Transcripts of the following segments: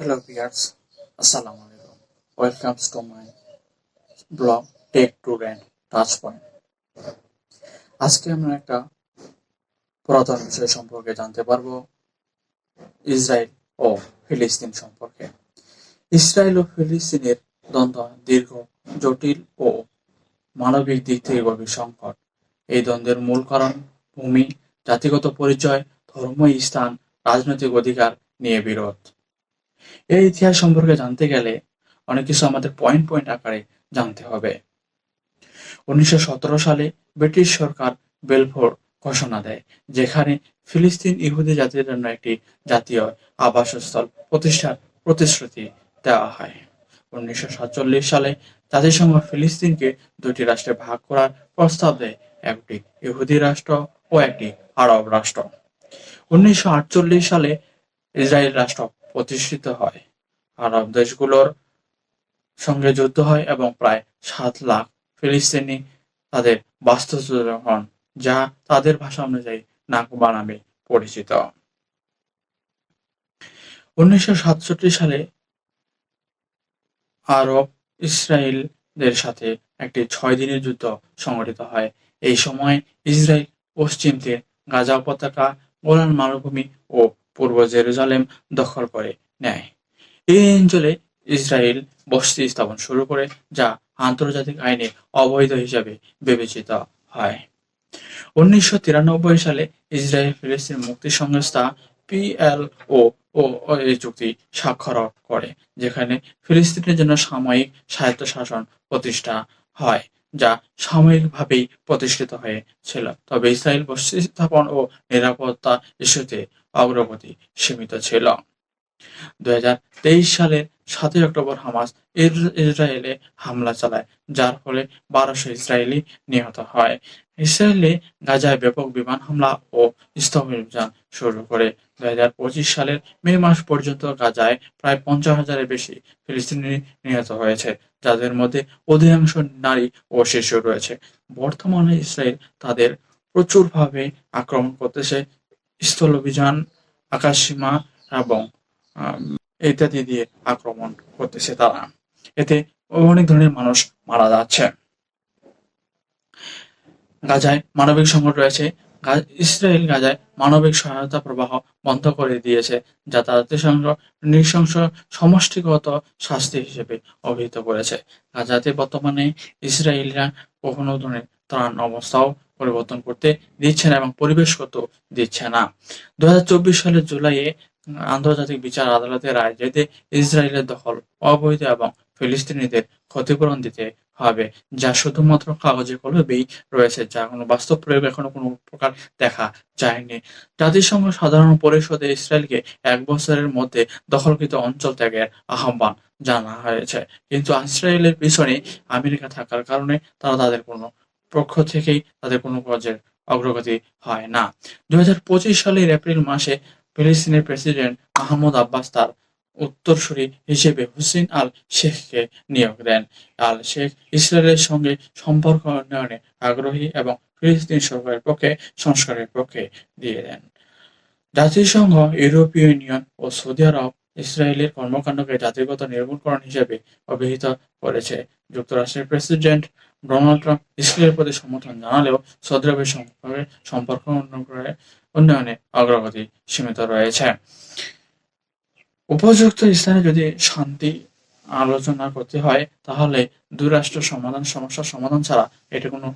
Hello viewers, Assalamu alaikum. Welcome to my blog Take to Rent Touch Point. আজকে আমরা একটা পুরাতন বিষয় সম্পর্কে জানতে পারব। ইসরায়েল ও ফিলিস্তিন সম্পর্কে। ইসরায়েল ও ফিলিস্তিনের দ্বন্দ্ব দীর্ঘ জটিল ও মানবিক দিক থেকে গভীর সংকট। এই দ্বন্দ্বের মূল কারণ ভূমি জাতিগত পরিচয় ধর্ম স্থান রাজনৈতিক অধিকার নিয়ে বিরোধ। এই ইতিহাস সম্পর্কে জানতে গেলে অনেক কিছু আমাদের পয়েন্ট পয়েন্ট আকারে জানতে হবে। উনিশশো সতেরো সালে ব্রিটিশ সরকার বেলফোর ঘোষণা দেয়, যেখানে ফিলিস্তিন ইহুদি জাতির জন্য একটি জাতীয় আবাসস্থল প্রতিষ্ঠার প্রতিশ্রুতি দেওয়া হয়। উনিশশো সাতচল্লিশ সালে জাতিসংঘ ফিলিস্তিনকে দুটি রাষ্ট্রে ভাগ করার প্রস্তাব দেয়, একটি ইহুদি রাষ্ট্র ও একটি আরব রাষ্ট্র। উনিশশো আটচল্লিশ সালে ইসরায়েল রাষ্ট্র প্রতিষ্ঠিত হয়। আরব দেশগুলোর সঙ্গে যুদ্ধ হয় এবং প্রায় সাত লাখ ফিলিস্তিনি তাদের বাস্তুচ্যুত হন যা তাদের ভাষা অনুযায়ী নাকবা নামে পরিচিত। উনিশশো সাতষট্টি সালে আরব ইসরায়েলদের সাথে একটি ছয় দিনের যুদ্ধ সংঘটিত হয়। এই সময় ইসরায়েল পশ্চিম গাজা উপত্যকা গোলান মালভূমি ও পূর্ব জেরুজালেম দখল করে নেয়। এই অঞ্চলে ইসরায়েল বসতি স্থাপন শুরু করে, যা আন্তর্জাতিক আইনে অবৈধ হিসাবে বিবেচিত হয়। উনিশশো তিরানব্বই সালে ইসরায়েল ফিলিস্তিন মুক্তি সংস্থা পিএলও ও এই চুক্তি স্বাক্ষর করে, যেখানে ফিলিস্তিনের জন্য সাময়িক স্বায়ত্তশাসন প্রতিষ্ঠা হয়। যা সাময়িকভাবেই প্রতিষ্ঠিত হয়েছিল। তবে ইসরায়েল বস্তি স্থাপন ও নিরাপত্তা ইস্যুতে অগ্রগতি সীমিত ছিল। দুই হাজার তেইশ সালের সাতই অক্টোবর হামাস ইসরায়েলে হামলা চালায়, যার ফলে বারোশো ইসরায়েলি নিহত হয়। ইসরায়েলে গাজায় ব্যাপক বিমান হামলা ও স্থলাভিযান শুরু করে। দুই হাজার পঁচিশ সালের মে মাস পর্যন্ত গাজায় প্রায় পঞ্চাশ হাজারের বেশি ফিলিস্তিনি নিহত হয়েছে, যাদের মধ্যে অধিকাংশ নারী ও শিশু রয়েছে। বর্তমানে ইসরায়েল তাদের প্রচুরভাবে আক্রমণ করতেছে স্থলাভিযান আকাশসীমা এবং ইত্যাদি দিয়ে আক্রমণ করতেছে তারা। এতে অনেক ধরনের মানুষ মারা যাচ্ছে। গাজায় মানবিক সংকট রয়েছে। ইসরায়েল গাজায় মানবিক সহায়তা প্রবাহ বন্ধ করে দিয়েছে, যা জাতিসংঘ নৃশংস সমষ্টিগত শাস্তি হিসেবে অভিহিত করেছে। গাজাতে বর্তমানে ইসরায়েলরা কখনো ধরনের ত্রাণ অবস্থাও পরিবর্তন করতে দিচ্ছে না এবং পরিবেশগত দিচ্ছে না। দু হাজার চব্বিশ সালের জুলাইয়ে আন্তর্জাতিক বিচার আদালতের রায় যেতে ইসরায়েলের দখল, অবৈধ এবং ফিলিস্তিনিদের ক্ষতিপূরণ দিতে হবে, যা শুধুমাত্র কাগজে কলমেই রয়েছে, যা কোনো বাস্তব প্রয়োগ এখনও কোনো প্রকার দেখা যায়নি। জাতিসংঘ সাধারণ পরিষদে ইসরায়েলকে এক বছরের মধ্যে দখলকৃত অঞ্চল ত্যাগের আহ্বান জানা হয়েছে। কিন্তু ইসরায়েলের পিছনে আমেরিকা থাকার কারণে তারা তাদের কোনো পক্ষ থেকেই তাদের কোনো কাজের অগ্রগতি হয় না। দুই হাজার পঁচিশ সালের এপ্রিল মাসে ফিলিস্তিনের প্রেসিডেন্ট মাহমুদ আব্বাস তার উত্তরসূরি হিসেবে হুসেন আল শেখকে নিয়োগ দেন। আল শেখ ইসরায়েলের সঙ্গে সম্পর্ক উন্নয়নে আগ্রহী এবং ফিলিস্তিন সরকারের পক্ষে, সংস্কারের পক্ষে দিয়ে দেন। জাতিসংঘ ইউরোপীয় ইউনিয়ন ও সৌদি আরব ইসরায়েলের কর্মকাণ্ডকে জাতিগত নির্মূলকরণ হিসেবে অভিহিত করেছে। যুক্তরাষ্ট্রের প্রেসিডেন্ট ডোনাল্ড ট্রাম্প ইসরায়েলের প্রতি সমর্থন জানালেও সৌদি সঙ্গে সম্পর্ক উন্নয়নে উন্নয়নে অগ্রগতি সীমিত রয়েছে। উপযুক্ত স্থানে যদি শান্তি আলোচনা করতে হয়, তাহলে দুই রাষ্ট্র সমাধান সমস্যার সমাধান ছাড়া এটা কোনো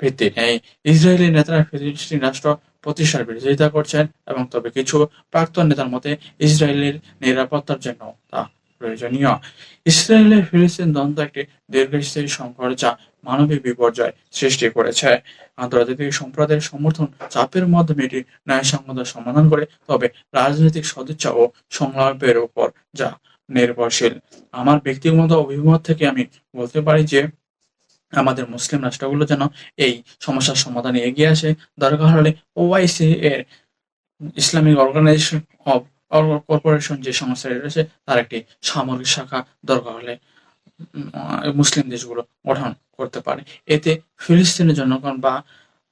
ভিত্তি নেই। ইসরায়েলি নেতারা ফিলিস্তিন রাষ্ট্র প্রতিষ্ঠার বিরোধিতা করছেন এবং তবে কিছু প্রাক্তন নেতার মতে, ইসরায়েলের নিরাপত্তার জন্য তা প্রয়োজনীয়। ইসরায়েলের ফিলিস্তিন দ্বন্দ্ব একটি দীর্ঘস্থায়ী সংকট যা মানবিক বিপর্যয় সৃষ্টি করেছে। আন্তর্জাতিক সম্প্রদায়ের সমর্থন চাপের মাধ্যমে এটি ন্যায়সঙ্গত সমাধান করে, তবে রাজনৈতিক সদিচ্ছা ও সংলাপের উপর যা নির্ভরশীল। আমার ব্যক্তিগত অভিমত থেকে আমি বলতে পারি যে, আমাদের মুসলিম রাষ্ট্রগুলো যেন এই সমস্যার সমাধানে এগিয়ে আসে। দরকার হলে ওআইসি এর ইসলামিক অর্গানাইজেশন অফ কর্পোরেশন যে সংস্থা রয়েছে, তার একটি সামরিক শাখা দরকার হলে মুসলিম দেশগুলো গঠন করতে পারে। এতে ফিলিস্তিনের জনগণ বা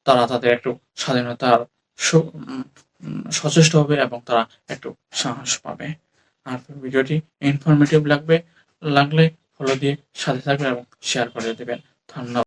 তারা তাদের একটু স্বাধীনতার সচেষ্ট হবে এবং তারা একটু সাহস পাবে। আর ভিডিওটি ইনফরমেটিভ লাগবে, লাগলে ফলো দিয়ে সাথে থাকবেন এবং শেয়ার করে দেবেন। ধন্যবাদ।